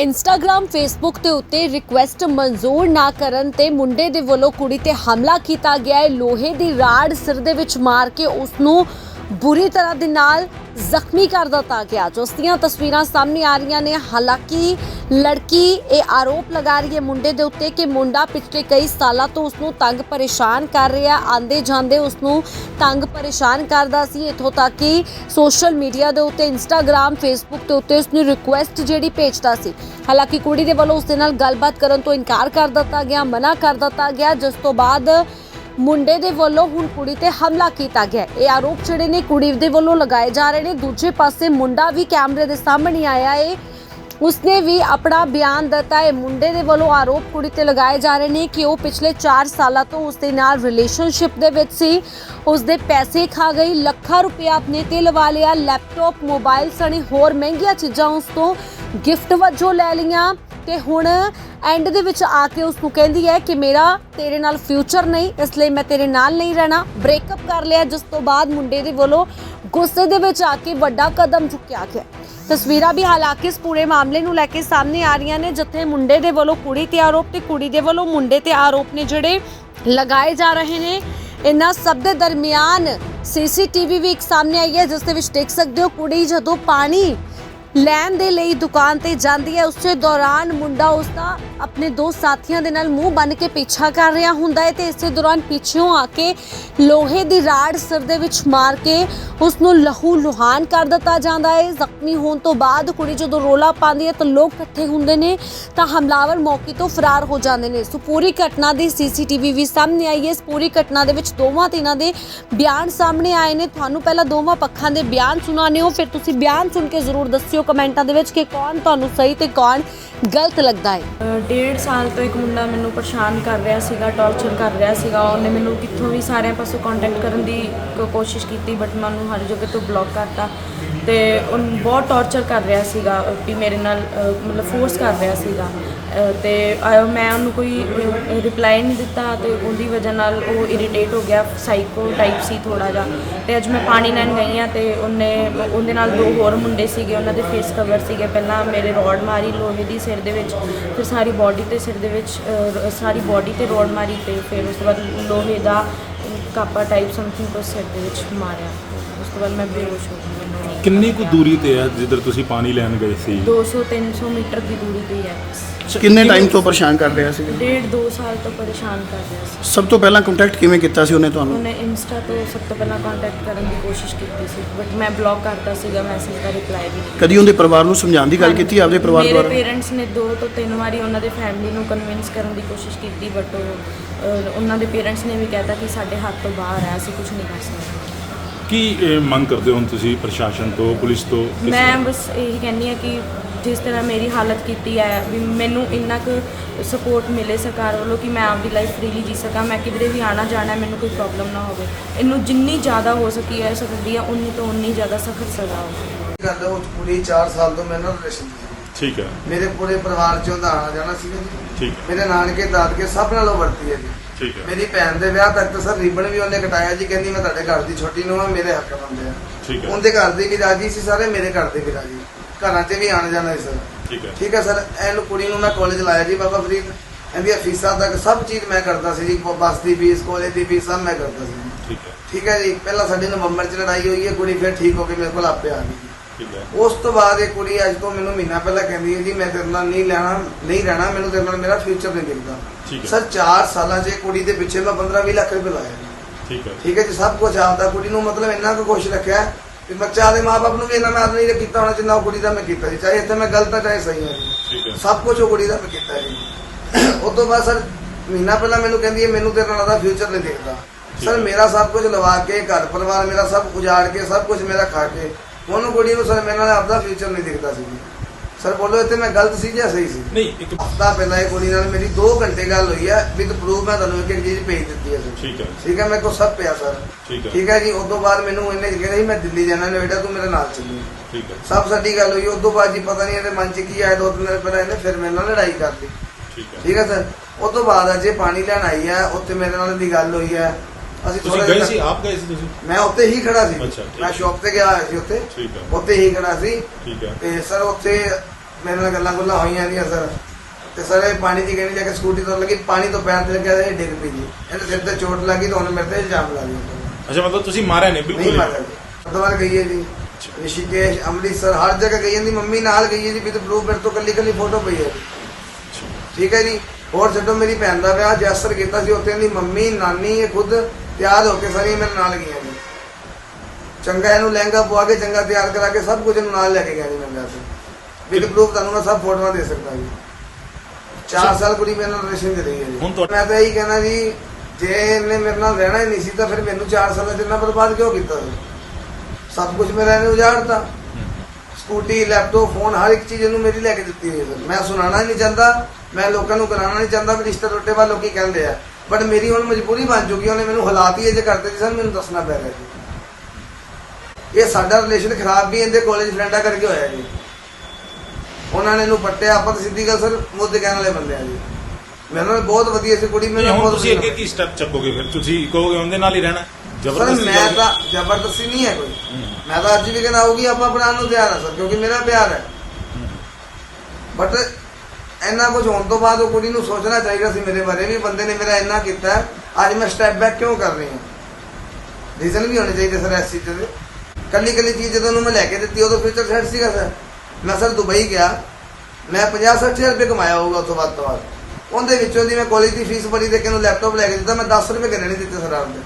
Instagram Facebook ਦੇ ਉੱਤੇ request ਮਨਜ਼ੂਰ ਨਾ ਕਰਨ ਤੇ ਮੁੰਡੇ ਦੇ ਵੱਲੋਂ ਕੁੜੀ ਤੇ ਹਮਲਾ ਕੀਤਾ ਗਿਆ ਹੈ। ਲੋਹੇ ਦੀ ਰਾੜ ਸਿਰ ਦੇ ਵਿੱਚ ਮਾਰ ਕੇ ਉਸ ਨੂੰ ਬੁਰੀ ਤਰ੍ਹਾਂ ਦੇ ਨਾਲ ਜ਼ਖਮੀ ਕਰ ਦਿੱਤਾ ਗਿਆ। ਜਿਸ ਦੀਆਂ ਤਸਵੀਰਾਂ ਸਾਹਮਣੇ ਆ ਰਹੀਆਂ ਨੇ, ਹਾਲਾਂਕਿ ਲੜਕੀ ਇਹ ਆਰੋਪ ਲਗਾ ਰਹੀ ਹੈ ਮੁੰਡੇ ਦੇ ਉੱਤੇ ਕਿ ਮੁੰਡਾ ਪਿਛਲੇ ਕਈ ਸਾਲਾਂ ਤੋਂ ਉਸ ਨੂੰ ਤੰਗ ਪਰੇਸ਼ਾਨ ਕਰ ਰਿਹਾ, ਆਂਦੇ ਜਾਂਦੇ ਉਸ ਨੂੰ ਤੰਗ ਪਰੇਸ਼ਾਨ ਕਰਦਾ ਸੀ। ਇਥੋਂ ਤੱਕ ਕਿ ਸੋਸ਼ਲ ਮੀਡੀਆ ਦੇ ਉੱਤੇ ਇੰਸਟਾਗ੍ਰam ਫੇਸਬੁੱਕ ਦੇ ਉੱਤੇ ਉਸ ਨੂੰ ਰਿਕੁਐਸਟ ਜਿਹੜੀ ਭੇਜਦਾ ਸੀ। ਹਾਲਾਂਕਿ ਕੁੜੀ ਦੇ ਵੱਲੋਂ ਉਸ ਦੇ ਨਾਲ ਗੱਲਬਾਤ ਕਰਨ ਤੋਂ ਇਨਕਾਰ ਕਰ ਦਿੱਤਾ ਗਿਆ, ਮਨਾ ਕਰ ਦਿੱਤਾ ਗਿਆ, ਜਿਸ ਤੋਂ ਬਾਅਦ ਮੁੰਡੇ ਦੇ ਵੱਲੋਂ ਹੁਣ ਕੁੜੀ ਤੇ ਹਮਲਾ ਕੀਤਾ ਗਿਆ ਇਹ ਆਰੋਪ ਜਿਹੜੇ ਨੇ ਕੁੜੀ ਦੇ ਵੱਲੋਂ ਲਗਾਏ ਜਾ ਰਹੇ ਨੇ। ਦੂਜੇ ਪਾਸੇ ਮੁੰਡਾ ਵੀ ਕੈਮਰੇ ਦੇ ਸਾਹਮਣੇ ਆਇਆ ਏ। ਉਸਨੇ ਵੀ ਆਪਣਾ ਬਿਆਨ ਦਿੱਤਾ ਹੈ ਮੁੰਡੇ ਦੇ ਵੱਲੋਂ ਆਰੋਪ ਕੁੜੀ ਤੇ ਲਗਾਏ ਜਾ ਰਹੇ ਨੇ ਕਿ ਉਹ ਪਿਛਲੇ 4 ਸਾਲਾਂ ਤੋਂ ਉਸ ਦੇ ਨਾਲ ਰਿਲੇਸ਼ਨਸ਼ਿਪ ਦੇ ਵਿੱਚ ਸੀ। ਉਸ ਦੇ ਪੈਸੇ ਖਾ ਗਈ, ਲੱਖਾਂ ਰੁਪਇਆ ਆਪਣੇ ਤੇ ਲਵਾ ਲਿਆ। ਲੈਪਟਾਪ ਮੋਬਾਈਲ ਸਣੇ ਹੋਰ ਮਹਿੰਗੀਆਂ ਚੀਜ਼ਾਂ ਉਸ ਤੋਂ ਗਿਫਟ ਵਜੋਂ ਲੈ ਲਈਆਂ। ਤੇ ਹੁਣ ਐਂਡ ਦੇ ਵਿੱਚ ਆ ਕੇ ਉਸ ਨੂੰ ਕਹਿੰਦੀ ਹੈ ਕਿ ਮੇਰਾ ਤੇਰੇ ਨਾਲ ਫਿਊਚਰ ਨਹੀਂ, ਇਸ ਲਈ ਮੈਂ ਤੇਰੇ ਨਾਲ ਨਹੀਂ ਰਹਿਣਾ। ਬ੍ਰੇਕਅਪ ਕਰ ਲਿਆ, ਜਿਸ ਤੋਂ ਬਾਅਦ ਮੁੰਡੇ ਦੇ ਵੱਲੋਂ ਗੁੱਸੇ ਦੇ ਵਿੱਚ ਆ ਕੇ ਵੱਡਾ ਕਦਮ ਚੁੱਕਿਆ ਗਿਆ। ਤਸਵੀਰਾਂ ਵੀ ਹਾਲਾਂਕਿ ਇਸ ਪੂਰੇ ਮਾਮਲੇ ਨੂੰ ਲੈ ਕੇ ਸਾਹਮਣੇ ਆ ਰਹੀਆਂ ਨੇ, ਜਿੱਥੇ ਮੁੰਡੇ ਦੇ ਵੱਲੋਂ ਕੁੜੀ ਤੇ ਆਰੋਪ ਤੇ ਕੁੜੀ ਦੇ ਵੱਲੋਂ ਮੁੰਡੇ ਤੇ ਆਰੋਪ ਨੇ ਜਿਹੜੇ ਲਗਾਏ ਜਾ ਰਹੇ ਨੇ। ਇਹਨਾਂ ਸਭ ਦੇ ਦਰਮਿਆਨ ਸੀਸੀਟੀਵੀ ਵੀ ਇੱਕ ਸਾਹਮਣੇ ਆਈ ਹੈ, ਜਿਸ ਦੇ ਵਿੱਚ ਦੇਖ ਸਕਦੇ ਹੋ ਕੁੜੀ ਜਦੋਂ ਪਾਣੀ ਲੈਣ ਦੇ ਲਈ ਦੁਕਾਨ ਤੇ ਜਾਂਦੀ ਹੈ। ਉਸੇ ਦੌਰਾਨ ਮੁੰਡਾ ਉਸਦਾ ਆਪਣੇ ਦੋ ਸਾਥੀਆਂ ਦੇ ਨਾਲ ਮੂੰਹ ਬੰਨ ਕੇ ਪਿੱਛਾ ਕਰ ਰਿਹਾ ਹੁੰਦਾ ਹੈ ਤੇ ਇਸੇ ਦੌਰਾਨ ਪਿੱਛੋਂ ਆ ਕੇ ਲੋਹੇ ਦੀ ਰਾੜ ਸਿਰ ਦੇ ਵਿੱਚ ਮਾਰ ਕੇ ਉਸ ਨੂੰ ਲਹੂ ਲੁਹਾਨ ਕਰ ਦਿੱਤਾ ਜਾਂਦਾ ਹੈ। ਜ਼ਖਮੀ ਹੋਣ ਤੋਂ ਬਾਅਦ ਕੁੜੀ ਜਦੋਂ ਰੋਲਾ ਪਾਉਂਦੀ ਹੈ ਤਾਂ ਲੋਕ ਇਕੱਠੇ ਹੁੰਦੇ ਨੇ ਤਾਂ ਹਮਲਾਵਰ ਮੌਕੇ ਤੋਂ ਫਰਾਰ ਹੋ ਜਾਂਦੇ ਨੇ। ਸੋ ਪੂਰੀ ਘਟਨਾ ਦੀ ਸੀਸੀਟੀਵੀ ਵੀ ਸਾਹਮਣੇ ਆਈ ਹੈ। ਇਸ ਪੂਰੀ ਘਟਨਾ ਦੇ ਵਿੱਚ ਦੋਵਾਂ ਤਿੰਨਾਂ ਦੇ ਬਿਆਨ ਸਾਹਮਣੇ ਆਏ ਨੇ। ਤੁਹਾਨੂੰ ਪਹਿਲਾਂ ਦੋਵਾਂ ਪੱਖਾਂ ਦੇ ਬਿਆਨ ਸੁਣਾਣੇ ਹੋ। ਫਿਰ ਤੁਸੀਂ ਬਿਆਨ ਸੁਣ ਕੇ ਜ਼ਰੂਰ ਦੱਸਿਓ ਕਮੈਂਟਾਂ ਦੇ ਵਿੱਚ ਕਿ ਕੌਣ ਤੁਹਾਨੂੰ ਸਹੀ ਤੇ ਕੌਣ ਗਲਤ ਲੱਗਦਾ ਹੈ। ਡੇਢ ਸਾਲ ਤੋਂ ਇੱਕ ਮੁੰਡਾ ਮੈਨੂੰ ਪਰੇਸ਼ਾਨ ਕਰ ਰਿਹਾ ਸੀਗਾ ਟੌਰਚਰ ਕਰ ਰਿਹਾ ਸੀਗਾ। ਉਹਨੇ ਮੈਨੂੰ ਕਿੱਥੋਂ ਵੀ ਸਾਰਿਆਂ ਪਾਸੋਂ ਕੰਟੈਕਟ ਕਰਨ ਦੀ ਕ- ਕੋਸ਼ਿਸ਼ ਕੀਤੀ ਬਟ ਮੈਂ ਉਹਨੂੰ ਹਰ ਜਗ੍ਹਾ ਤੋਂ ਬਲੌਕ ਕਰਤਾ। ਤੇ ਉਹ ਬਹੁਤ ਟੌਰਚਰ ਕਰ ਰਿਹਾ ਸੀਗਾ ਵੀ ਮੇਰੇ ਨਾਲ ਅ, ਮਤਲਬ ਫੋਰਸ ਕਰ ਰਿਹਾ ਸੀਗਾ। ਤੇ ਅ, ਮੈਂ ਉਹਨੂੰ ਕੋਈ ਰਿਪਲਾਈ ਨਹੀਂ ਦਿੱਤਾ ਤੇ ਉਹਦੀ ਵਜ੍ਹਾ ਨਾਲ ਉਹ ਇਰੀਟੇਟ ਹੋ ਗਿਆ ਸਾਈਕੋ ਟਾਈਪ ਸੀ ਥੋੜਾ ਜਿਹਾ। ਤੇ ਅੱਜ ਮੈਂ ਪਾਣੀ ਲੈਣ ਗਈ ਆ ਤੇ ਉਹਨੇ ਉਹਦੇ ਨਾਲ ਦੋ ਹੋਰ ਮੁੰਡੇ ਸੀਗੇ ਉਹਨਾਂ ਦੇ ਫੇਸ ਕਵਰ ਸੀਗੇ। ਪਹਿਲਾਂ ਮੇਰੇ ਰੋਡ ਮਾਰੀ ਲੋਹੇ ਦੀ ਸਿਰ ਦੇ ਵਿੱਚ ਫਿਰ ਸਾਰੀ ਬਾਡੀ ਤੇ ਸਿਰ ਦੇ ਵਿੱਚ ਸਾਰੀ ਬਾਡੀ ਤੇ ਰੋਡ ਮਾਰੀ ਤੇ ਫਿਰ ਉਸ ਤੋਂ ਬਾਅਦ ਲੋਹੇ ਦਾ ਕਾਪਾ ਟਾਈਪ ਸਮਥਿੰਗ ਕੋ ਸਿਰ ਦੇ ਵਿੱਚ ਮਾਰਿਆ। ਉਸ ਤੋਂ ਬਾਅਦ ਮੈਂ ਬੇਹੋਸ਼ ਹੋ ਗਈ। ਕਿੰਨੀ ਕੁ ਦੂਰੀ ਤੇ ਹੈ ਜਿੱਧਰ ਤੁਸੀਂ ਪਾਣੀ ਲੈਣ ਗਏ ਸੀ? 200 300 ਮੀਟਰ ਦੀ ਦੂਰੀ ਤੇ ਹੀ। ਕਿੰਨੇ ਟਾਈਮ ਤੋਂ ਪਰੇਸ਼ਾਨ ਕਰ ਰਿਹਾ ਸੀ? ਡੇਢ ਦੋ ਸਾਲ ਤੋਂ ਪਰੇਸ਼ਾਨ ਕਰ ਰਿਹਾ ਸੀ। ਸਭ ਤੋਂ ਪਹਿਲਾਂ ਕੰਟੈਕਟ ਕਿਵੇਂ ਕੀਤਾ ਸੀ ਉਹਨੇ ਤੁਹਾਨੂੰ? ਉਹਨੇ ਇੰਸਟਾ ਤੋਂ ਸਭ ਤੋਂ ਪਹਿਲਾਂ ਕੰਟੈਕਟ ਕਰਨ ਦੀ ਕੋਸ਼ਿਸ਼ ਕੀਤੀ ਸੀ ਬਟ ਮੈਂ ਬਲੌਕ ਕਰਤਾ ਸੀਗਾ ਮੈਸੇਜ ਦਾ ਰਿਪਲਾਈ ਵੀ ਨਹੀਂ ਕਦੀ ਉਹਦੇ ਪਰਿਵਾਰ ਨੂੰ ਸਮਝਾਉਣ ਦੀ ਗੱਲ ਕੀਤੀ ਆਪਦੇ ਪਰਿਵਾਰ ਮੇਰੇ ਦੁਆਰਾ? ਪੇਰੈਂਟਸ ਨੇ ਦੋ ਤੋਂ ਤਿੰਨ ਵਾਰੀ ਉਹਨਾਂ ਦੇ ਫੈਮਿਲੀ ਨੂੰ ਕਨਵਿੰਸ ਕਰਨ ਦੀ ਕੋਸ਼ਿਸ਼ ਕੀਤੀ ਬਟ ਉਹਨਾਂ ਦੇ ਪੇਰੈਂਟਸ ਨੇ ਵੀ ਕਹਿਤਾ ਕਿ ਸਾਡੇ ਹੱਥ ਤੋਂ ਬਾਹਰ ਹੈ ਅਸੀਂ ਕੁਝ ਨਹੀਂ ਕਰ ਸਕਦੇ। ਕੀ ਇਹ ਮੰਗ ਕਰਦੇ ਹੋ ਹੁਣ ਤੁਸੀਂ ਪ੍ਰਸ਼ਾਸਨ ਤੋਂ ਪੁਲਿਸ ਤੋਂ? ਕਿਸ ਮੈਂ ਤਰ੍ਹਾਂ? ਬਸ ਇਹੀ ਕਹਿੰਦੀ ਆ ਕਿ ਜਿਸ ਤਰ੍ਹਾਂ ਮੇਰੀ ਹਾਲਤ ਕੀਤੀ ਹੈ ਵੀ ਮੈਨੂੰ ਇੰਨਾ ਕੁ ਸਪੋਰਟ ਮਿਲੇ ਸਰਕਾਰ ਵੱਲੋਂ ਕਿ ਮੈਂ ਆਪਦੀ ਲਾਈਫ ਫ੍ਰੀਲੀ ਜੀ ਸਕਾਂ ਮੈਂ ਕਿਧਰੇ ਵੀ ਆਣਾ ਜਾਣਾ ਮੈਨੂੰ ਕੋਈ ਪ੍ਰੋਬਲਮ ਨਾ ਹੋਵੇ। ਇਹਨੂੰ ਜਿੰਨੀ ਜ਼ਿਆਦਾ ਹੋ ਸਕੀ ਹੈ ਸਕਦੀ ਹੈ ਉਨੀ ਤੋਂ ਉਨੀ ਜ਼ਿਆਦਾ ਸਖਤ ਸਜ਼ਾ ਹੋਵੇ। ਗੱਲ ਉਹ ਪੂਰੀ 4 ਸਾਲ ਤੋਂ ਮੇਰੇ ਨਾਲ ਰਿਲੇਸ਼ਨ ਸੀ ਠੀਕ ਹੈ। ਮੇਰੇ ਪੂਰੇ ਪਰਿਵਾਰ ਚੋਂ ਦਾ ਆਣਾ ਜਾਣਾ ਸੀਗਾ ਜੀ। ਠੀਕ ਹੈ। ਮੇਰੇ ਨਾਨਕੇ ਦਾਦਕੇ ਸਭ ਨਾਲ ਵਰਤੀ ਹੈ ਜੀ। ਠੀਕ ਹੈ। ਮੇਰੀ ਭੈਣ ਦੇ ਵਿਆਹ ਤੱਕ ਤਾਂ ਸਰ ਰਿਬਨ ਵੀ ਉਹਨੇ ਕਟਾਇਆ ਜੀ ਕਹਿੰਦੀ ਮੈਂ ਤੁਹਾਡੇ ਘਰ ਦੀ ਛੋਟੀ ਨੂੰ ਆ ਮੇਰੇ ਹੱਕ ਬੰਦੇ ਆ ਠੀਕ ਹੈ। ਉਹਦੇ ਘਰ ਦੇ ਵੀ ਰਾਜੀ ਸੀ ਸਾਰੇ ਮੇਰੇ ਘਰ ਦੇ ਵੀ ਰਾਜੀ ਘਰਾਂ 'ਚ ਵੀ ਆਣ ਜਾਣਾ ਸੀ ਸਰ। ਠੀਕ ਹੈ। ਠੀਕ ਹੈ ਸਰ ਇਹਨੂੰ ਕੁੜੀ ਨੂੰ ਮੈਂ ਕਾਲਜ ਲਾਇਆ ਜੀ ਬਾਬਾ ਫਰੀਦ। ਇਹਦੀਆਂ ਫੀਸਾਂ ਤੱਕ ਸਭ ਚੀਜ਼ ਮੈਂ ਕਰਦਾ ਸੀ ਜੀ ਬੱਸ ਦੀ ਫੀਸ ਕਾਲਜ ਦੀ ਫੀਸ ਸਭ ਮੈਂ ਕਰਦਾ ਸੀ ਠੀਕ ਹੈ। ਠੀਕ ਹੈ ਜੀ ਪਹਿਲਾਂ ਸਾਡੀ ਨਵੰਬਰ 'ਚ ਲੜਾਈ ਹੋਈ ਹੈ ਕੁੜੀ ਫਿਰ ਠੀਕ ਹੋ ਕੇ ਮੇਰੇ ਕੋਲ ਆਪੇ ਆ ਗਈ। ਉਸ ਤੋਂ ਬਾਅਦ ਇਹ ਕੁੜੀ ਅੱਜ ਤੋਂ ਮੈਨੂੰ ਮਹੀਨਾ ਪਹਿਲਾਂ ਕਹਿੰਦੀ ਹੈ ਜੀ ਮੈਂ ਤੇਰੇ ਨਾਲ ਨਹੀਂ ਲੈਣਾ ਨਹੀਂ ਰਹਿਣਾ ਮੈਨੂੰ ਤੇਰੇ ਨਾਲ ਮੇਰਾ ਫਿਊਚਰ ਨਹੀਂ ਦਿਖਦਾ। ਸਰ 4 ਸਾਲਾਂ 'ਚ ਇਹ ਕੁੜੀ ਦੇ ਪਿੱਛੇ ਮੈਂ 15-20 ਲੱਖ ਰੁਪਏ ਲਾਇਆ। ਠੀਕ ਹੈ। ਠੀਕ ਹੈ ਜੀ ਸਭ ਕੁਝ ਆਪਦਾ ਕੁੜੀ ਨੂੰ ਮਤਲਬ ਇੰਨਾ ਕੁ ਖੁਸ਼ ਰੱਖਿਆ ਕਿ ਬੱਚਾ ਦੇ ਮਾਪੇ ਨੂੰ ਵੀ ਇੰਨਾ ਮੈਂ ਨਹੀਂ ਕੀਤਾ ਹੋਣਾ ਜਿੰਨਾ ਕੁੜੀ ਦਾ ਮੈਂ ਕੀਤਾ ਜੀ। ਚਾਹੇ ਇੱਥੇ ਮੈਂ ਗਲਤ ਹਾਂ ਚਾਹੇ ਸਹੀ ਹਾਂ ਜੀ। ਠੀਕ ਹੈ। ਸਭ ਕੁਝ ਉਹ ਕੁੜੀ ਦਾ ਮੈਂ ਕੀਤਾ ਜੀ। ਉਸ ਤੋਂ ਬਾਅਦ ਸਰ ਮਹੀਨਾ ਪਹਿਲਾਂ ਮੈਨੂੰ ਕਹਿੰਦੀ ਹੈ ਮੈਨੂੰ ਤੇਰੇ ਨਾਲ ਦਾ ਫਿਊਚਰ ਨਹੀਂ ਦਿਖਦਾ। ਸਰ ਮੇਰਾ ਸਭ ਕੁਝ ਲਵਾ ਕੇ ਘਰ ਪਰਿਵਾਰ ਮੇਰਾ ਸਭ ਉਜਾੜ ਕੇ ਸਭ ਕੁਝ ਮੇਰਾ ਖਾ ਕੇ ਉਹਨੂੰ ਕੁੜੀ ਨੂੰ ਸਰ ਮੇਰੇ ਨਾਲ ਆਪਦਾ ਫਿਊਚਰ ਨਹੀਂ ਦਿਖਦਾ ਸੀ ਜੀ। ਸਰ ਬੋਲੋ ਇੱਥੇ ਮੈਂ ਗਲਤ ਸੀ ਜਾਂ ਸਹੀ ਸੀ? ਨਹੀਂ ਇੱਕ ਹਫਤਾ ਪਹਿਲਾਂ ਇਹ ਕੁੜੀ ਨਾਲ ਮੇਰੀ 2 ਘੰਟੇ ਗੱਲ ਹੋਈ ਹੈ ਵਿਦ ਪ੍ਰੂਫ ਮੈਂ ਤੁਹਾਨੂੰ ਇੱਕ ਇੱਕ ਚੀਜ਼ ਭੇਜ ਦਿੱਤੀ ਹੈ ਸਰ। ਠੀਕ ਹੈ। ਠੀਕ ਹੈ ਮੇਰੇ ਕੋਲ ਸਭ ਪਿਆ ਸਰ। ਠੀਕ ਹੈ। ਠੀਕ ਹੈ ਜੀ ਉਸ ਤੋਂ ਬਾਅਦ ਮੈਨੂੰ ਇਹਨੇ ਕਿਹਾ ਸੀ ਮੈਂ ਦਿੱਲੀ ਜਾਣਾ ਨੋਇਡਾ ਤੂੰ ਮੇਰੇ ਨਾਲ ਚੱਲੀ। ਠੀਕ ਹੈ। ਸਭ ਸਾਡੀ ਗੱਲ ਹੋਈ ਉਸ ਤੋਂ ਬਾਅਦ ਜੀ ਪਤਾ ਨਹੀਂ ਇਹਦੇ ਮਨ 'ਚ ਕੀ ਆਇਆ ਦੋ ਤਿੰਨ ਦਿਨ ਪਹਿਲਾਂ ਇਹਨੇ ਫਿਰ ਮੇਰੇ ਨਾਲ ਲੜਾਈ ਕਰ ਲਈ। ਠੀਕ ਹੈ। ਠੀਕ ਹੈ ਸਰ। ਉਸ ਤੋਂ ਬਾਅਦ ਅਜੇ ਪਾਣੀ ਲੈਣ ਆਈ ਹੈ ਉੱਥੇ ਮੇਰੇ ਨਾਲ ਦੀ ਗੱਲ ਹੋਈ ਹੈ ਅਸੀਂ ਤੁਸੀਂ ਥੋੜ੍ਹਾ ਗਏ ਜਿਹਾ- ਸੀ? ਆਪ ਗਏ ਸੀ ਤੁਸੀਂ? ਮੈਂ ਉੱਥੇ ਹੀ ਖੜਾ ਸੀ। ਅੱਛਾ, ਠੀਕ ਮੈਂ। ਸ਼ੌਪ ਤੇ ਗਿਆ ਹੋਇਆ ਸੀ ਉੱਥੇ। ਠੀਕ ਹੈ ਉੱਥੇ ਹੀ ਖੜਾ ਸੀ। ਠੀਕ ਹੈ ਤੇ ਸਰ ਉੱਥੇ ਮੇਰੇ ਨਾਲ ਗੱਲਾਂ ਗੁੱਲਾਂ ਹੋਈਆਂ ਦੀਆਂ ਸਰ। ਤੇ ਸਰ ਇਹ ਪਾਣੀ ਦੀ ਗੇਣੀ ਲੈ ਕੇ ਸਕੂਟੀ ਤੋਂ ਲੱਗੀ। ਪਾਣੀ ਤੋਂ ਪੈਰ ਤੇ ਲੱਗਿਆ ਤੇ ਇਹ ਡਿੱਗ ਪਈ ਜੀ। ਇਹਦੇ ਸਿਰ ਤੇ ਚੋਟ ਲੱਗੀ ਤਾਂ ਉਹਨੇ ਮੇਰੇ ਤੇ ਇਲਜ਼ਾਮ ਲਾ ਲਿਆ ਅੱਛਾ ਮਤਲਬ ਤੁਸੀਂ ਮਾਰਿਆ ਨਹੀਂ ਨਹੀਂ ਬਿਲਕੁਲ ਮਾਰਿਆ ਜੀ। ਹਰਿਦੁਆਰ ਗਈ ਹੈ ਜੀ। ਰਿਸ਼ੀਕੇਸ਼ ਅੰਮ੍ਰਿਤਸਰ ਹਰ ਜਗ੍ਹਾ ਗਈ ਹੈ ਮੰਮੀ ਨਾਲ ਗਈ ਹੈ ਜੀ। ਵਿਦ ਪ੍ਰੂਫ ਮੇਰੇ ਤੋਂ ਕੱਲੀ ਕੱਲੀ ਫੋਟੋ ਪਈ ਹੈ। ਜੀ ਠੀਕ ਹੈ ਜੀ। ਹੋਰ ਛੱਡੋ ਮੇਰੀ ਭੈਣ ਦਾ ਵਿਆਹ ਜੈਸਰ ਕੀਤਾ ਸੀ। ਉੱਥੇ ਦੀ ਮੰਮੀ ਨਾਨੀ ਇਹ ਖੁਦ ਤਿਆਰ ਹੋ ਕੇ ਸਾਰੀਆਂ ਮੇਰੇ ਨਾਲ ਗਈਆਂ ਜੀ ਚੰਗਾ ਇਹਨੂੰ ਲਹਿੰਗਾ ਪਵਾ ਕੇ ਚੰਗਾ ਤਿਆਰ ਕਰਾ ਕੇ ਸਭ ਕੁਝ ਇਹਨੂੰ ਨਾਲ ਲੈ ਕੇ ਗਿਆ ਜੀ ਮੈਂ ਤੇ। ਵਿਦ ਪ੍ਰੂਫ ਤੁਹਾਨੂੰ ਮੈਂ ਸਭ ਫੋਟੋਆਂ ਦੇ ਸਕਦਾ ਜੀ। 4 ਸਾਲ ਕੁੜੀ ਮੇਰੇ ਨਾਲ ਰਿਲੇਸ਼ਨ ਚ ਰਹੀ ਹੈ ਜੀ। ਤੁਹਾਡਾ- ਮੈਂ ਤਾਂ ਇਹੀ ਕਹਿਣਾ ਜੀ ਜੇ ਇਹਨੇ ਮੇਰੇ ਨਾਲ ਰਹਿਣਾ ਹੀ ਨਹੀਂ ਸੀ ਤਾਂ ਫਿਰ ਮੈਨੂੰ 4 ਸਾਲਾਂ ਚ ਇੰਨਾ ਬਰਬਾਦ ਕਿਉਂ ਕੀਤਾ ਸੀ ਸਭ ਕੁਝ ਮੇਰਾ ਇਹਨੇ ਉਜਾੜਤਾ। ਸਕੂਟੀ ਲੈਪਟਾਪ ਫੋਨ ਹਰ ਇੱਕ ਚੀਜ਼ ਇਹਨੂੰ ਮੇਰੀ ਲੈ ਕੇ ਦਿੱਤੀ ਹੋਈ ਹੈ ਸਰ। ਮੈਂ ਸੁਣਾਉਣਾ ਹੀ ਨਹੀਂ ਚਾਹੁੰਦਾ ਮੈਂ ਲੋਕਾਂ ਨੂੰ ਕਰਾਉਣਾ ਨਹੀਂ ਚਾਹੁੰਦਾ ਵੀ ਰਿਸ਼ਤੇ ਟੁੱਟੇ ਵਾ ਲੋਕੀ ਕਹਿੰਦੇ ਆ। ਬਟ ਮੇਰੀ ਹੁਣ ਮਜਬੂਰੀ ਬਣ ਚੁੱਕੀ ਉਹਨੇ ਮੈਨੂੰ ਹਾਲਾਤ ਹੀ ਇਹ ਜੇ ਕਰਤੇ ਜੀ ਸਰ ਮੈਨੂੰ ਦੱਸਣਾ ਪੈ ਰਿਹਾ ਜੀ। ਇਹ ਸਾਡਾ ਰਿਲੇਸ਼ਨ ਖਰਾਬ ਵੀ ਇਹਦੇ ਕਾਲਜ ਫਰੈਂਡਾਂ ਕਰਕੇ ਹੋਇਆ ਜੀ। ਉਹਨਾਂ ਨੇ ਇਹਨੂੰ ਪੱਟਿਆ ਆਪਾਂ ਤਾਂ ਸਿੱਧੀ ਗੱਲ ਸਰ ਮੁੱਦੇ ਕਹਿਣ ਵਾਲੇ ਬੰਦੇ ਆ ਜੀ। ਮੇਰੇ ਨਾਲ ਬਹੁਤ ਵਧੀਆ ਸੀ ਕੁੜੀ ਹੁਣ ਬਹੁਤ ਤੁਸੀਂ ਅੱਗੇ ਕੀ ਸਟੈਪ ਚੱਕੋਗੇ ਫਿਰ? ਤੁਸੀਂ ਕਹੋਗੇ ਉਹਦੇ ਨਾਲ ਹੀ ਰਹਿਣਾ ਜ਼ਬਰਦਸਤੀ ਮੈਂ? ਤਾਂ ਜ਼ਬਰਦਸਤੀ ਨਹੀਂ ਹੈ ਕੋਈ। ਮੈਂ ਤਾਂ ਅੱਜ ਵੀ ਕਹਿੰਦਾ ਹੋਊਗੀ ਆਪਾਂ ਬਣਾਉਣ ਨੂੰ ਤਿਆਰ ਹਾਂ ਸਰ ਕਿਉਂਕਿ ਮੇਰਾ ਪਿਆਰ ਹੈ। ਬਟ ਇੰਨਾ ਕੁਝ ਹੋਣ ਤੋਂ ਬਾਅਦ ਉਹ ਕੁੜੀ ਨੂੰ ਸੋਚਣਾ ਚਾਹੀਦਾ ਸੀ ਮੇਰੇ ਬਾਰੇ ਵੀ ਬੰਦੇ ਨੇ ਮੇਰਾ ਇੰਨਾ ਕੀਤਾ, ਅੱਜ ਮੈਂ ਸਟੈਪ ਬੈਕ ਕਿਉਂ ਕਰ ਰਹੀ ਹਾਂ? ਰੀਜ਼ਨ ਵੀ ਹੋਣੇ ਚਾਹੀਦੇ ਸਰ ਇਸ ਚੀਜ਼ ਦੇ। ਕੱਲੀ ਕੱਲੀ ਚੀਜ਼ ਜਦੋਂ ਉਹਨੂੰ ਮੈਂ ਲੈ ਕੇ ਦਿੱਤੀ, ਉਦੋਂ ਫਿਊਚਰ ਸੈੱਟ ਸੀਗਾ ਸਰ। ਮੈਂ ਸਰ ਦੁਬਈ ਗਿਆ, ਮੈਂ 50 60 ਰੁਪਏ ਕਮਾਇਆ ਹੋਊਗਾ ਉਸ ਵੱਧ ਤੋਂ ਵੱਧ। ਉਹਦੇ ਵਿੱਚੋਂ ਦੀ ਮੈਂ ਕਾਲਜ ਦੀ ਫੀਸ ਭਰੀ ਤੇ ਕਿਨੂੰ ਲੈਪਟਾਪ ਲੈ ਕੇ ਦਿੱਤਾ, ਮੈਂ 10 ਰੁਪਏ ਕਿਹਨੇ ਨਹੀਂ ਦਿੱਤੇ ਸਰ ਆਪਦੇ